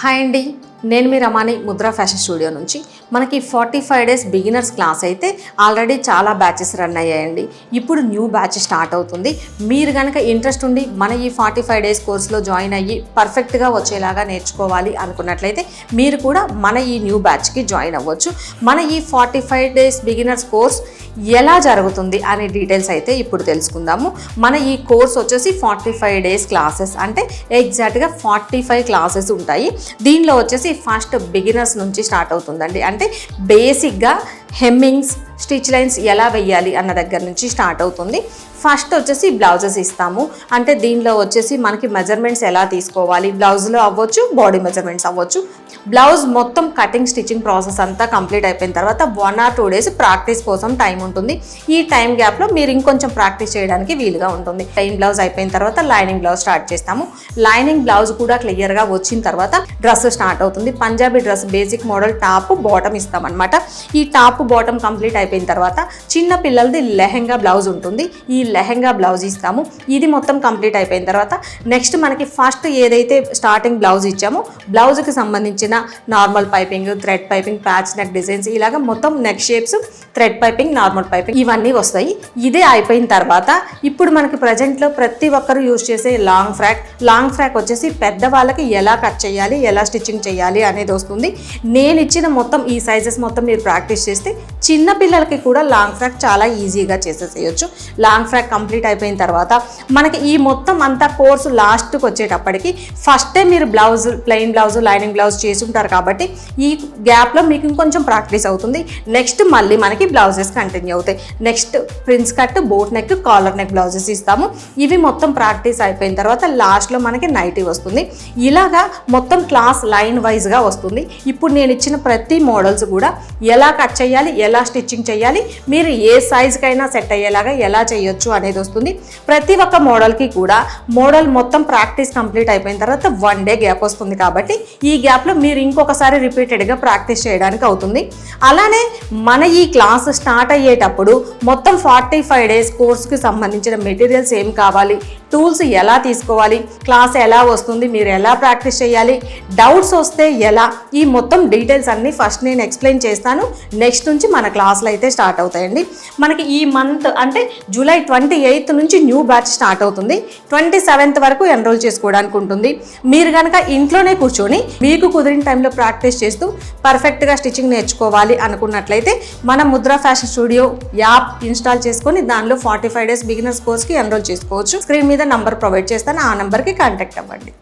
Hi అండి. నేను మీ రమాని ముద్రా ఫ్యాషన్ స్టూడియో నుంచి. మనకి forty five days beginners class అయితే ఆల్రెడీ చాలా బ్యాచెస్ రన్ అయ్యాయండి. ఇప్పుడు న్యూ బ్యాచ్ స్టార్ట్ అవుతుంది. మీరు కనుక ఇంట్రెస్ట్ ఉండి మన ఈ ఫార్టీ ఫైవ్ డేస్ కోర్స్లో జాయిన్ అయ్యి పర్ఫెక్ట్గా వచ్చేలాగా నేర్చుకోవాలి అనుకున్నట్లయితే మీరు కూడా మన ఈ న్యూ బ్యాచ్కి జాయిన్ అవ్వచ్చు. మన ఈ forty five days beginners course ఎలా జరుగుతుంది అనే డీటెయిల్స్ అయితే ఇప్పుడు తెలుసుకుందాము. మన ఈ కోర్స్ వచ్చేసి ఫార్టీ ఫైవ్ డేస్ క్లాసెస్ అంటే ఎగ్జాక్ట్గా ఫార్టీ ఫైవ్ క్లాసెస్ ఉంటాయి. దీనిలో వచ్చేసి ఫస్ట్ బిగినర్స్ నుంచి స్టార్ట్ అవుతుందండి. అంటే బేసిక్గా హెమ్మింగ్స్ స్టిచ్ లైన్స్ ఎలా వెయ్యాలి అన్న దగ్గర నుంచి స్టార్ట్ అవుతుంది. ఫస్ట్ వచ్చేసి బ్లౌజెస్ ఇస్తాము. అంటే దీనిలో వచ్చేసి మనకి మెజర్మెంట్స్ ఎలా తీసుకోవాలి? బ్లౌజ్లో అవ్వచ్చు బాడీ మెజర్మెంట్స్ అవ్వచ్చు. బ్లౌజ్ మొత్తం కటింగ్ స్టిచ్చింగ్ ప్రాసెస్ అంతా కంప్లీట్ అయిపోయిన తర్వాత one or two days practice కోసం టైం ఉంటుంది. ఈ టైం గ్యాప్లో మీరు ఇంకొంచెం ప్రాక్టీస్ చేయడానికి వీలుగా ఉంటుంది. ప్లెయిన్ బ్లౌజ్ అయిపోయిన తర్వాత లైనింగ్ బ్లౌజ్ స్టార్ట్ చేస్తాము. లైనింగ్ బ్లౌజ్ కూడా క్లియర్గా వచ్చిన తర్వాత డ్రెస్ స్టార్ట్ అవుతుంది. Punjabi dress basic model top bottom ఇస్తామన్నమాట. ఈ టాప్ బాటమ్ కంప్లీట్ అయిపోయిన తర్వాత చిన్న పిల్లలది లెహెంగా బ్లౌజ్ ఉంటుంది. ఈ లెహెంగా బ్లౌజ్ ఇస్తాము. ఇది మొత్తం కంప్లీట్ అయిపోయిన తర్వాత నెక్స్ట్ మనకి ఫస్ట్ ఏదైతే స్టార్టింగ్ బ్లౌజ్ ఇచ్చామో బ్లౌజ్కి సంబంధించిన normal piping thread piping patch neck designs ఇలాగ మొత్తం neck shapes thread piping normal piping ఇవన్నీ వస్తాయి. ఇదే అయిపోయిన తర్వాత ఇప్పుడు మనకి ప్రజెంట్లో ప్రతి ఒక్కరు యూజ్ చేసే లాంగ్ ఫ్రాక్ లాంగ్ ఫ్రాక్ వచ్చేసి పెద్దవాళ్ళకి ఎలా కట్ చేయాలి ఎలా స్టిచ్చింగ్ చేయాలి అనేది వస్తుంది. నేను ఇచ్చిన మొత్తం ఈ సైజెస్ మొత్తం మీరు ప్రాక్టీస్ చేస్తే చిన్న పిల్లలకి కూడా లాంగ్ ఫ్రాక్ చాలా ఈజీగా చేసేసేయచ్చు. లాంగ్ ఫ్రాక్ కంప్లీట్ అయిపోయిన తర్వాత మనకి ఈ మొత్తం అంతా కోర్సు లాస్ట్కి వచ్చేటప్పటికి ఫస్టే మీరు blouse plain blouse lining blouse చేసి ఉంటారు కాబట్టి ఈ గ్యాప్లో మీకు ఇంకొంచెం ప్రాక్టీస్ అవుతుంది. నెక్స్ట్ మళ్ళీ మనకి బ్లౌజెస్ కంటిన్యూ అవుతాయి. Next prince cut boat neck collar neck blouses ఇస్తాము. ఇవి మొత్తం ప్రాక్టీస్ అయిపోయిన తర్వాత లాస్ట్లో మనకి నైటీ వస్తుంది. ఇలాగా మొత్తం క్లాస్ లైన్ వైజ్గా వస్తుంది. ఇప్పుడు నేను ఇచ్చిన ప్రతి మోడల్స్ కూడా ఎలా కట్ చేయాలి ఎలా స్టిచ్చింగ్ చేయాలి. మీరు ఏ సైజుకైనా సెట్ అయ్యేలాగా ఎలా చేయొచ్చు అనేది వస్తుంది. ప్రతి ఒక్క మోడల్కి కూడా మోడల్ మొత్తం ప్రాక్టీస్ కంప్లీట్ అయిపోయిన తర్వాత వన్ డే గ్యాప్ వస్తుంది కాబట్టి ఈ గ్యాప్లో మీరు ఇంకొకసారి రిపీటెడ్గా ప్రాక్టీస్ చేయడానికి అవుతుంది. అలానే మన ఈ క్లాస్ స్టార్ట్ అయ్యేటప్పుడు మొత్తం ఫార్టీ ఫైవ్ డేస్ కోర్స్కి సంబంధించిన మెటీరియల్స్ ఏం కావాలి? టూల్స్ ఎలా తీసుకోవాలి? క్లాస్ ఎలా వస్తుంది? మీరు ఎలా ప్రాక్టీస్ చేయాలి? డౌట్స్ వస్తే ఎలా? ఈ మొత్తం డీటెయిల్స్ అన్నీ ఫస్ట్ నేను ఎక్స్ప్లెయిన్ చేస్తాను. నెక్స్ట్ నుంచి మన క్లాస్లో అయితే స్టార్ట్ అవుతాయండి. మనకి ఈ మంత్ అంటే జూలై ట్వంటీ ఎయిత్ నుంచి న్యూ బ్యాచ్ స్టార్ట్ అవుతుంది. ట్వంటీ సెవెంత్ వరకు ఎన్రోల్ చేసుకోవడానికి ఉంటుంది. మీరు కనుక ఇంట్లోనే కూర్చొని మీకు కుదిరిన టైంలో ప్రాక్టీస్ చేస్తూ పర్ఫెక్ట్గా స్టిచ్చింగ్ నేర్చుకోవాలి అనుకున్నట్లయితే మన Mudra fashion studio app install చేసుకొని దానిలో ఫార్టీ ఫైవ్ డేస్ బిగినర్స్ కోర్స్కి ఎన్రోల్ చేసుకోవచ్చు. స్క్రీన్ మీద నంబర్ ప్రొవైడ్ చేస్తాను. ఆ నెంబర్కి కాంటాక్ట్ అవ్వండి.